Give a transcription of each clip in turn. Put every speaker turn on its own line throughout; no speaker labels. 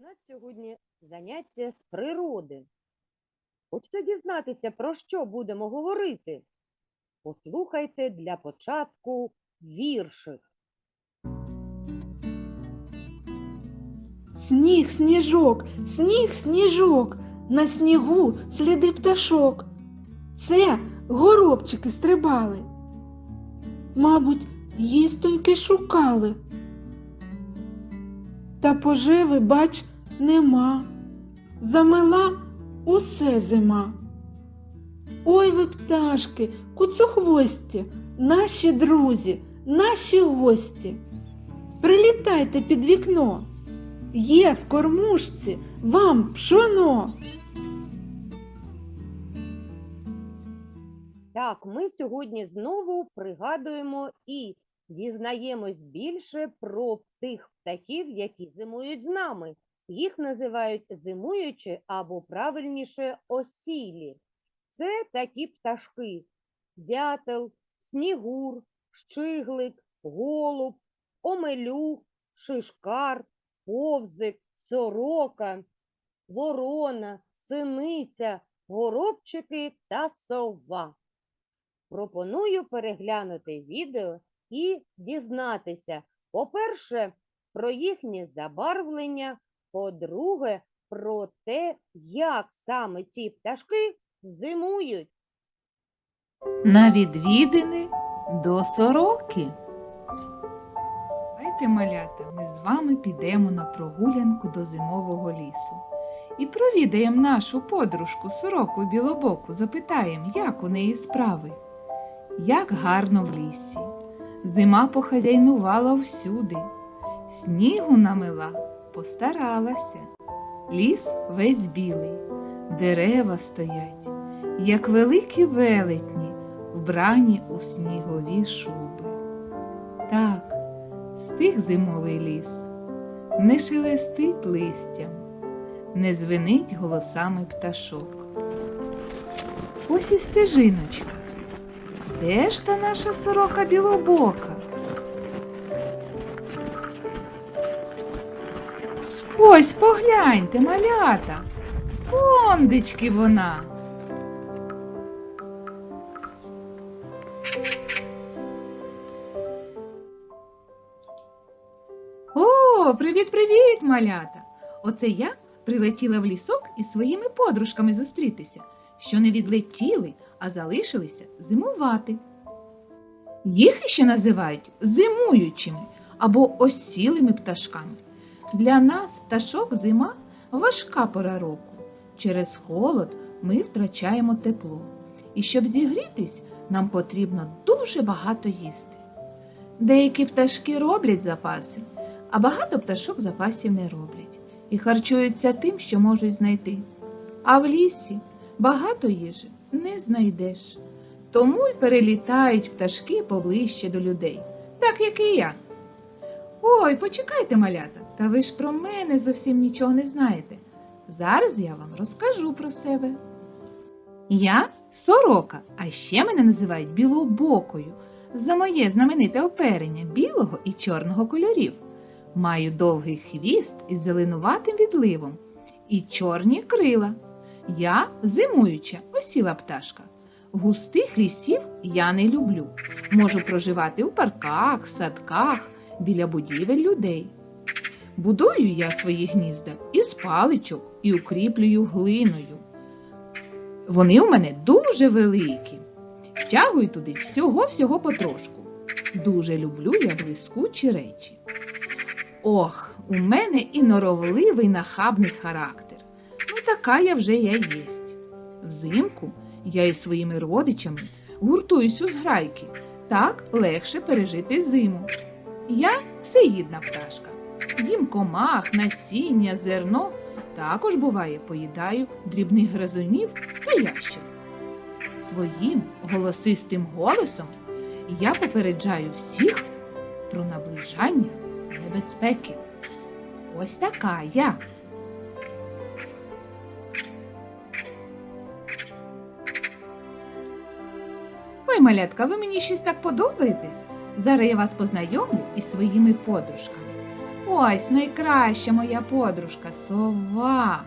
У нас сьогодні заняття з природи. Хочете дізнатися, про що будемо говорити? Послухайте для початку віршик.
Сніг, сніжок, сніг, сніжок, на снігу сліди пташок. Це горобчики стрибали. Мабуть, їстоньки шукали. Та поживи, бач, нема. Замила усе зима. Ой ви пташки, куцохвості, наші друзі, наші гості. Прилітайте під вікно. Є в кормушці вам пшоно.
Так, ми сьогодні знову пригадуємо і дізнаємось більше про тих птахів, які зимують з нами. Їх називають зимуючі або правильніше осілі. Це такі пташки: дятел, снігур, щиглик, голуб, омелюк, шишкар, повзик, сорока, ворона, синиця, горобчики та сова. Пропоную переглянути відео і дізнатися, по-перше, про їхнє забарвлення, по-друге, про те, як саме ці пташки зимують.
На відвідини до сороки. Давайте, малята, ми з вами підемо на прогулянку до зимового лісу. І провідаємо нашу подружку сороку білобоку, запитаємо, як у неї справи. Як гарно в лісі. Зима похазяйнувала всюди. Снігу намила, постаралася. Ліс весь білий, дерева стоять, як великі велетні, вбрані у снігові шуби. Так, стих зимовий ліс, не шелестить листям, не звенить голосами пташок. Ось і стежиночка. Де ж та наша сорока білобока? Ось погляньте, малята. Ондечки вона. О, привіт-привіт, малята! Оце я прилетіла в лісок із своїми подружками зустрітися, що не відлетіли, а залишилися зимувати. Їх ще називають зимуючими або осілими пташками. Для нас пташок зима важка пора року. Через холод ми втрачаємо тепло. І щоб зігрітись, нам потрібно дуже багато їсти. Деякі пташки роблять запаси, а багато пташок запасів не роблять і харчуються тим, що можуть знайти. А в лісі багато їжі не знайдеш. Тому й перелітають пташки поближче до людей, так як і я. Ой, почекайте, малята, та ви ж про мене зовсім нічого не знаєте. Зараз я вам розкажу про себе. Я сорока, а ще мене називають білобокою за моє знамените оперення білого і чорного кольорів. Маю довгий хвіст із зеленуватим відливом і чорні крила. Я зимуюча, осіла пташка. Густих лісів я не люблю. Можу проживати у парках, садках, біля будівель людей. Будую я свої гнізда із паличок і укріплюю глиною. Вони у мене дуже великі. Стягую туди всього-всього потрошку. Дуже люблю я блискучі речі. Ох, у мене і норовливий нахабний характер. Ну, така я вже я єсть. Взимку я із своїми родичами гуртуюсь у зграйки. Так легше пережити зиму. Я всеїдна пташка. Їм комах, насіння, зерно. Також буває, поїдаю дрібних гризунів та ящер. Своїм голосистим голосом я попереджаю всіх про наближання небезпеки. Ось така я. Ой, малятка, ви мені щось так подобаєтесь? Зараз я вас познайомлю із своїми подружками. Ось найкраща моя подружка сова.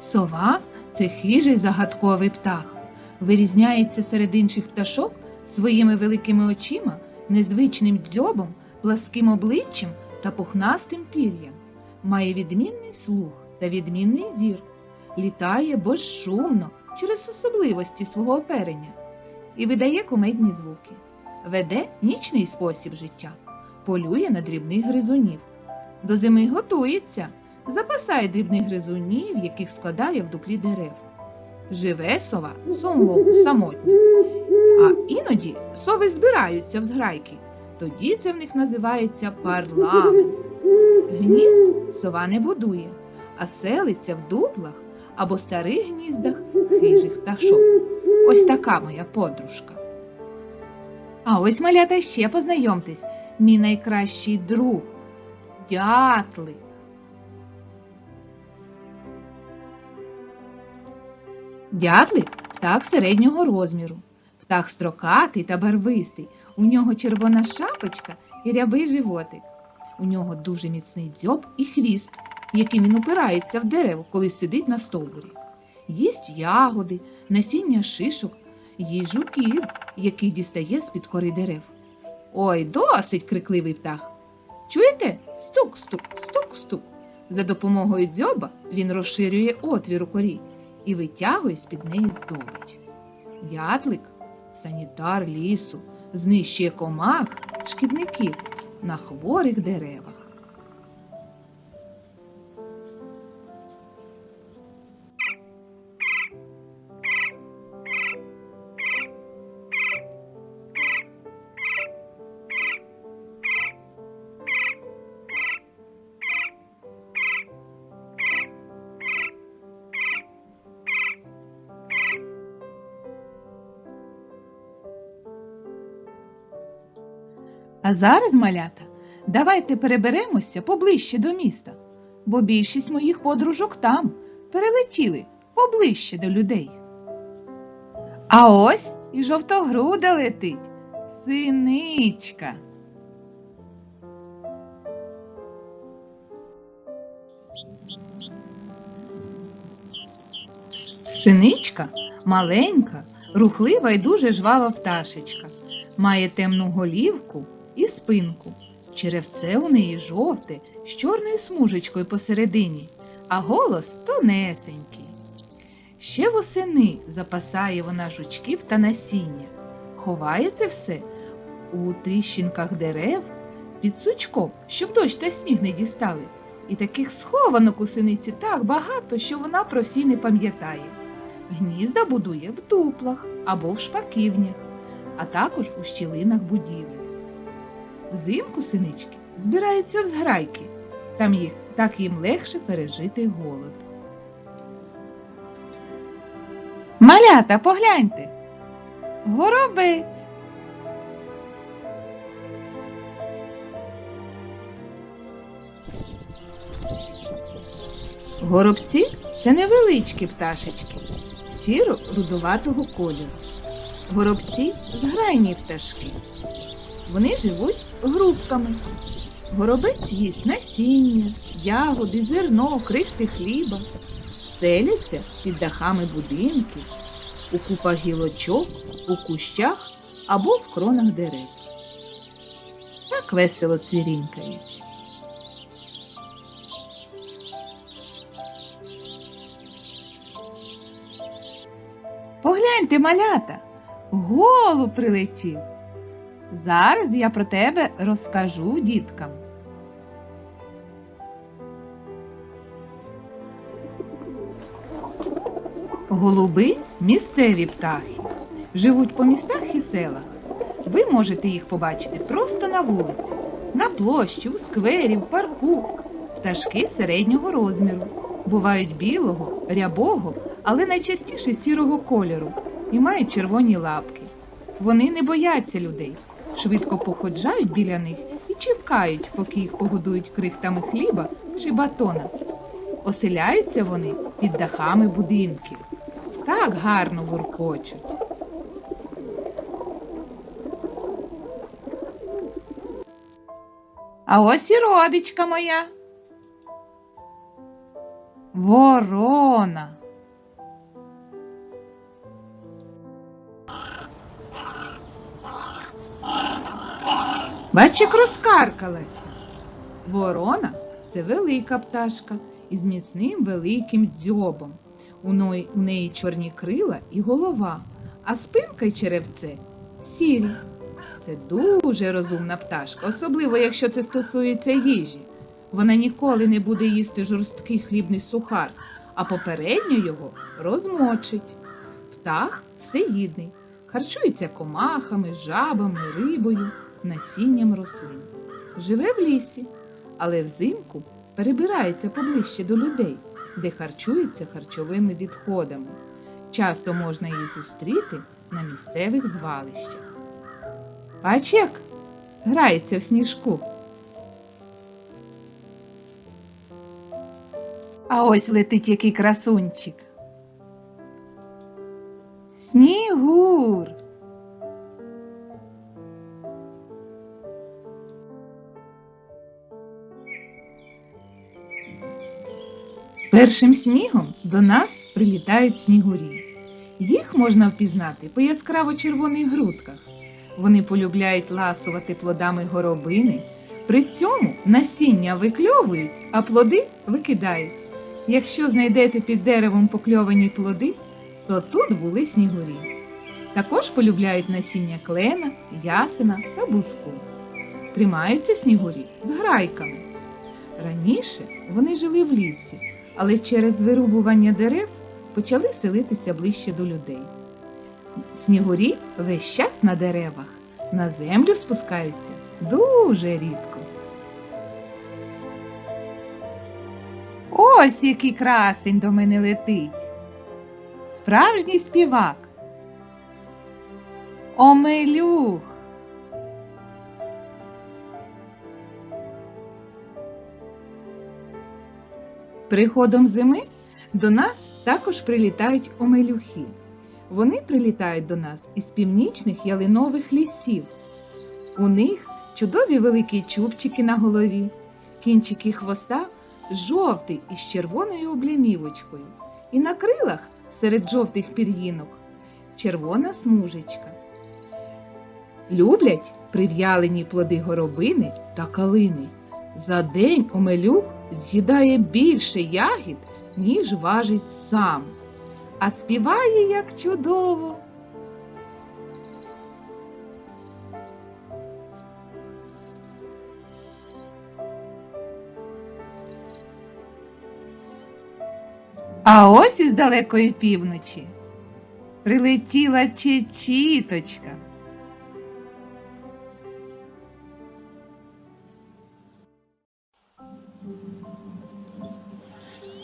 Сова це хижий загадковий птах. Вирізняється серед інших пташок своїми великими очима, незвичним дзьобом, пласким обличчям та пухнастим пір'ям. Має відмінний слух та відмінний зір. Літає безшумно через особливості свого оперення і видає кумедні звуки. Веде нічний спосіб життя, полює на дрібних гризунів. До зими готується, запасає дрібних гризунів, яких складає в дуплі дерев. Живе сова сумво, самотньо, а іноді сови збираються в зграйки. Тоді це в них називається парламент. Гнізд сова не будує, а селиться в дуплах або старих гніздах хижих пташок. Ось така моя подружка. А ось малята ще познайомтесь, мій найкращий друг дятлик. Дятлик птах середнього розміру. Птах строкатий та барвистий. У нього червона шапочка і рябий животик. У нього дуже міцний дзьоб і хвіст, яким він упирається в дерево, коли сидить на стовбурі. Їсть ягоди, насіння шишок, їсть жуків, яких дістає з-під кори дерев. Ой, досить крикливий птах. Чуєте? Стук, стук, стук, стук. За допомогою дзьоба він розширює отвір у корі і витягує з-під неї здобич. Дятлик, санітар лісу, знищує комах, шкідників на хворих деревах. Зараз, малята, давайте переберемося поближче до міста, бо більшість моїх подружок там перелетіли поближче до людей. А ось і жовтогруда летить, синичка. Синичка маленька, рухлива і дуже жвава пташечка. Має темну голівку і спинку. Черевце у неї жовте з чорною смужечкою посередині, а голос тонесенький. Ще восени запасає вона жучків та насіння. Ховає це все у тріщинках дерев під сучком, щоб дощ та сніг не дістали. І таких схованок у синиці так багато, що вона про всі не пам'ятає. Гнізда будує в дуплах або в шпаківнях, а також у щілинах будівель. Взимку синички збираються в зграйки, там їх так їм легше пережити голод. Малята, погляньте. Горобець. Горобці це невеличкі пташечки сіро-рудуватого кольору. Горобці зграйні пташки. Вони живуть групками. Горобець їсть насіння, ягоди, зерно, крихти хліба, селяться під дахами будинків, у купах гілочок, у кущах або в кронах дерев. Так весело цвірінькають. Погляньте, малята, голуб прилетів. Зараз я про тебе розкажу діткам. Голуби місцеві птахи. Живуть по містах і селах. Ви можете їх побачити просто на вулиці, на площі, у сквері, в парку. Пташки середнього розміру. Бувають білого, рябого, але найчастіше сірого кольору і мають червоні лапки. Вони не бояться людей, швидко походжають біля них і чіпкають, поки їх погодують крихтами хліба чи батона. Оселяються вони під дахами будинків. Так гарно буркочуть. А ось і родичка моя. Ворона. Бач, як розкаркалася. Ворона це велика пташка із міцним великим дзьобом. У неї, чорні крила і голова, а спинка й черевце сірі. Це дуже розумна пташка, особливо якщо це стосується їжі. Вона ніколи не буде їсти жорсткий хлібний сухар, а попередньо його розмочить. Птах всеїдний, харчується комахами, жабами, рибою, насінням рослин. Живе в лісі, але взимку перебирається поближче до людей, де харчується харчовими відходами. Часто можна її зустріти на місцевих звалищах. Бач як грається в сніжку. А ось летить який красунчик. Снігур. З першим снігом до нас прилітають снігурі. Їх можна впізнати по яскраво червоних грудках. Вони полюбляють ласувати плодами горобини. При цьому насіння викльовують, а плоди викидають. Якщо знайдете під деревом покльовані плоди, то тут були снігурі. Також полюбляють насіння клена, ясена та буску. Тримаються снігурі з грайками. Раніше вони жили в лісі, але через вирубування дерев почали селитися ближче до людей. Снігурі весь час на деревах, на землю спускаються дуже рідко. Ось який красень до мене летить. Справжній співак. Омелюх. З приходом зими до нас також прилітають омелюхи. Вони прилітають до нас із північних ялинових лісів. У них чудові великі чубчики на голові, кінчики хвоста жовтий із червоною облямівочкою, і на крилах серед жовтих пір'їнок червона смужечка. Люблять прив'ялені плоди горобини та калини. За день омелюх з'їдає більше ягід, ніж важить сам, а співає як чудово. А ось із далекої півночі прилетіла чечіточка.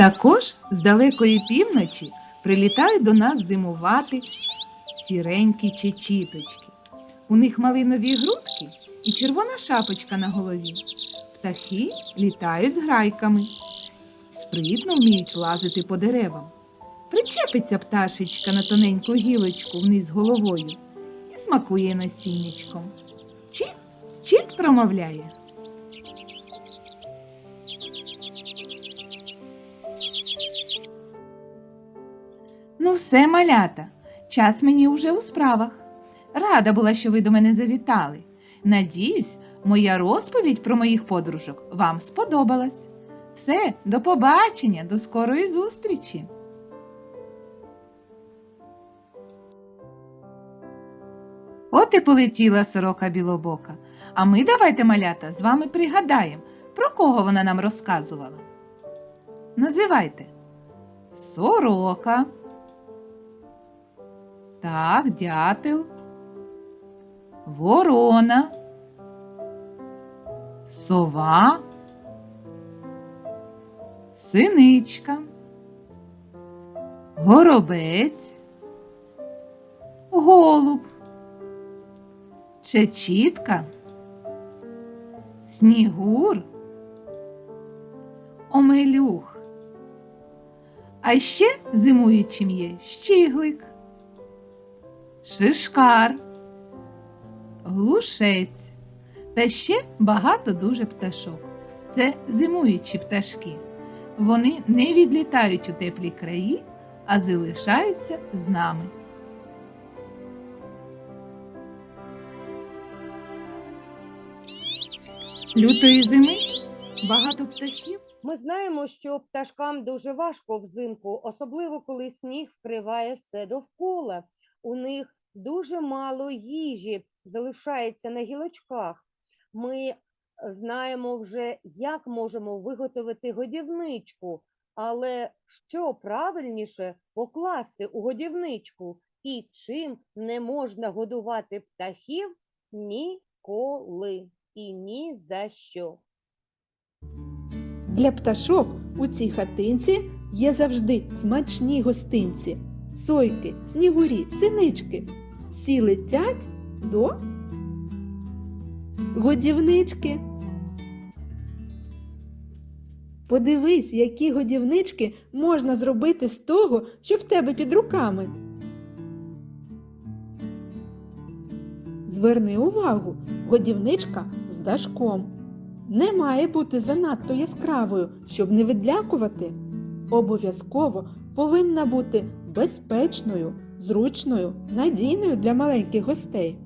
Також з далекої півночі прилітають до нас зимувати сіренькі чечіточки. У них малинові грудки і червона шапочка на голові. Птахи літають з грайками, спритно вміють лазити по деревам. Причепиться пташечка на тоненьку гілочку вниз головою і смакує насіннячком. Чіт, чіт промовляє. Ну, все, малята, час мені уже у справах. Рада була, що ви до мене завітали. Надіюсь, моя розповідь про моїх подружок вам сподобалась. Все, до побачення, до скорої зустрічі! От і полетіла сорока білобока. А ми давайте, малята, з вами пригадаємо, про кого вона нам розказувала. Називайте сорока. Так, дятел. Ворона. Сова. Синичка. Горобець. Голуб. Чечітка. Снігур. Омелюх. А ще зимуючим є щиглик шишкар, глушець Та ще багато дуже пташок. Це зимуючі пташки. Вони не відлітають у теплі краї, а залишаються з нами. Лютої зими багато птахів
Ми знаємо, що пташкам дуже важко взимку, особливо коли сніг вкриває все довкола. У них дуже мало їжі залишається на гілочках. Ми знаємо вже, як можемо виготовити годівничку, але що правильніше покласти у годівничку і чим не можна годувати птахів ніколи і ні за що.
Для пташок у цій хатинці є завжди смачні гостинці. Сойки, снігурі, синички. Всі летять до годівнички. Подивись, які годівнички можна зробити з того, що в тебе під руками. Зверни увагу, годівничка з дашком. Не має бути занадто яскравою, щоб не відлякувати. Обов'язково повинна бути безпечною, зручною, надійною для маленьких гостей.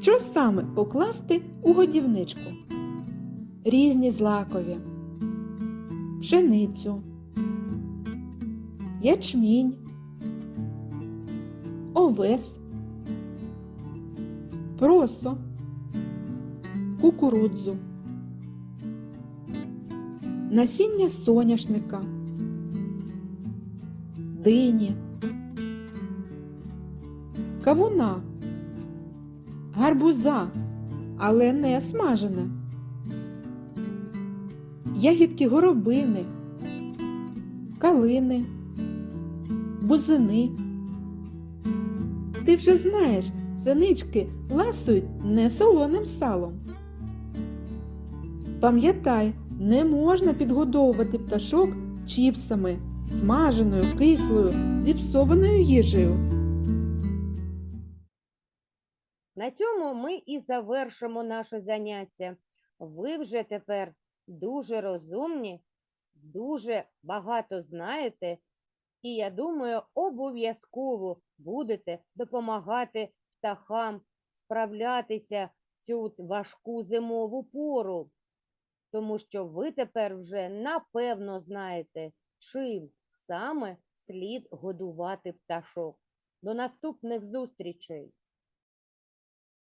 Що саме покласти у годівничку? Різні злакові, пшеницю, ячмінь, овес просо, кукурудзу, насіння соняшника, дині, кавуна, гарбуза, але не смажене, ягідки горобини, калини, бузини. Ти вже знаєш, синички ласують не солоним салом. Пам'ятай, не можна підгодовувати пташок чіпсами, смаженою, кислою, зіпсованою їжею.
На цьому ми і завершимо наше заняття. Ви вже тепер дуже розумні, дуже багато знаєте, і я думаю, обов'язково будете допомагати птахам справлятися в цю важку зимову пору, тому що ви тепер вже напевно знаєте, чим саме слід годувати пташок. До наступних зустрічей!